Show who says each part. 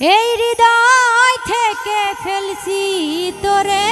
Speaker 1: এই হৃদয় থেকে ফেলছি তোরে